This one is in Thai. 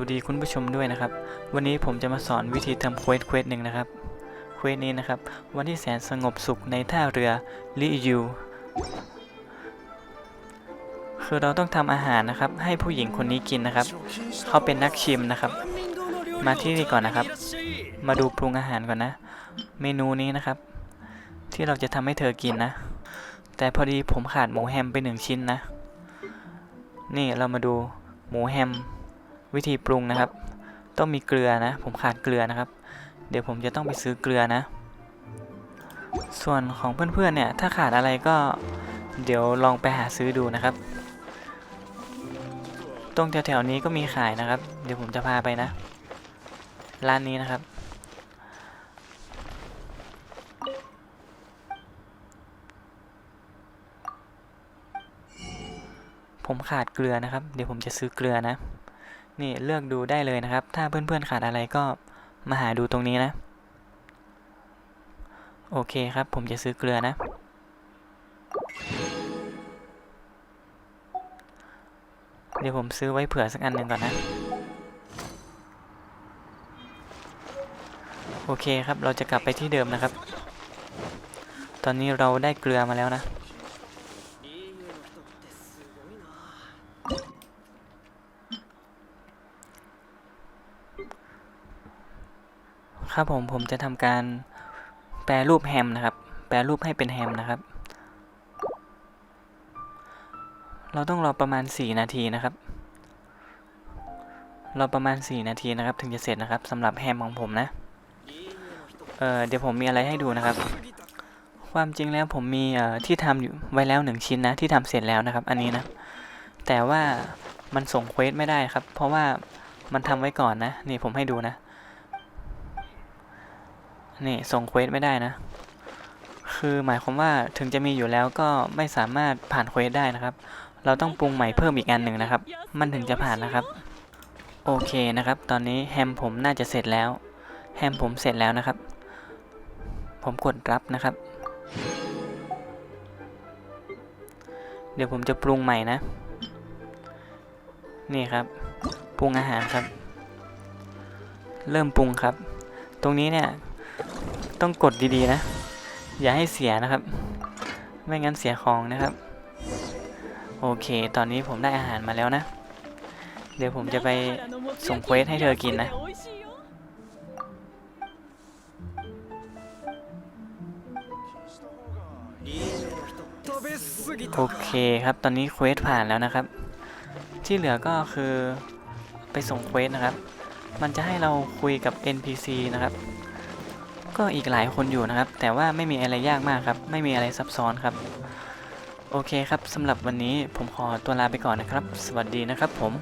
วัสดีคุณผู้ชมด้วยนะครับ วันนี้ผมจะมาสอนวิธีทำเควสเควสหนึ่งนะครับเควสนี้นะครับ วันที่แสนสงบสุขในท่าเรือลิยูคือเราต้องทำอาหารนะครับ ให้ผู้หญิงคนนี้กินนะครับ เขาเป็นนักชิมนะครับ มาที่นี่ก่อนนะครับ มาดูปรุงอาหารก่อนนะ เมนูนี้นะครับ ที่เราจะทำให้เธอกินนะ แต่พอดีผมขาดหมูแฮมไปหนึ่งชิ้นนะ นี่เรามาดูหมูแฮม วิธีปรุงนะครับ ต้องมีเกลือนะ ผมขาดเกลือนะครับ เดี๋ยวผมจะต้องไปซื้อเกลือนะ ส่วนของเพื่อนๆเนี่ย ถ้าขาดอะไรก็เดี๋ยวลองไปหาซื้อดูนะครับ ตรงแถวๆนี้ก็มีขายนะครับ เดี๋ยวผมจะพาไปนะ ร้านนี้นะครับ ผมขาดเกลือนะครับ เดี๋ยวผมจะซื้อเกลือนะ นี่เลือกดูได้เลยนะครับ ถ้าเพื่อนๆขาดอะไรก็มาหาดูตรงนี้นะ โอเคครับ ผมจะซื้อเกลือนะ เดี๋ยวผมซื้อไว้เผื่อสักอันหนึ่งก่อนนะ โอเคครับ เราจะกลับไปที่เดิมนะครับ ตอนนี้เราได้เกลือมาแล้วนะ ครับผมผมจะทำการแปรรูปแฮมนะครับ แปรรูปให้เป็นแฮมนะครับ เราต้องรอประมาณ 4 นาทีนะครับ รอประมาณ 4 นาทีนะครับ ถึงจะเสร็จนะครับสำหรับแฮมของผมนะ เออเดี๋ยวผมมีอะไรให้ดูนะครับ ความจริงแล้วผมมีเอ่อที่ทำอยู่ไว้แล้วหนึ่งชิ้นนะ ที่ทำเสร็จแล้วนะครับ อันนี้นะ แต่ว่ามันส่งเควสไม่ได้ครับ เพราะว่ามันทำไว้ก่อนนะ นี่ผมให้ดูนะ นี่ส่งเควสไม่ได้นะ คือหมายความว่าถึงจะมีอยู่แล้วก็ไม่สามารถผ่านเควสได้นะครับ เราต้องปรุงใหม่เพิ่มอีกอันหนึ่งนะครับ มันถึงจะผ่านนะครับ โอเคนะครับ ตอนนี้แฮมผมน่าจะเสร็จแล้ว แฮมผมเสร็จแล้วนะครับ ผมกดรับนะครับ เดี๋ยวผมจะปรุงใหม่นะ นี่ครับ ปรุงอาหารครับ เริ่มปรุงครับ ตรงนี้เนี่ย ต้องกดดีๆนะ อย่าให้เสียนะครับ ไม่งั้นเสียของนะครับ โอเค ตอนนี้ผมได้อาหารมาแล้วนะ เดี๋ยวผมจะไปส่งเควสให้เธอกินนะโอเคครับ ตอนนี้เควสผ่านแล้วนะครับ ที่เหลือก็คือไปส่งเควสนะครับ มันจะให้เราคุยกับ NPC นะครับ ก็อีกหลายคนอยู่นะครับ แต่ว่าไม่มีอะไรยากมากครับ ไม่มีอะไรซับซ้อนครับ โอเคครับสำหรับวันนี้ผมขอตัวลาไปก่อนนะครับ สวัสดีนะครับผม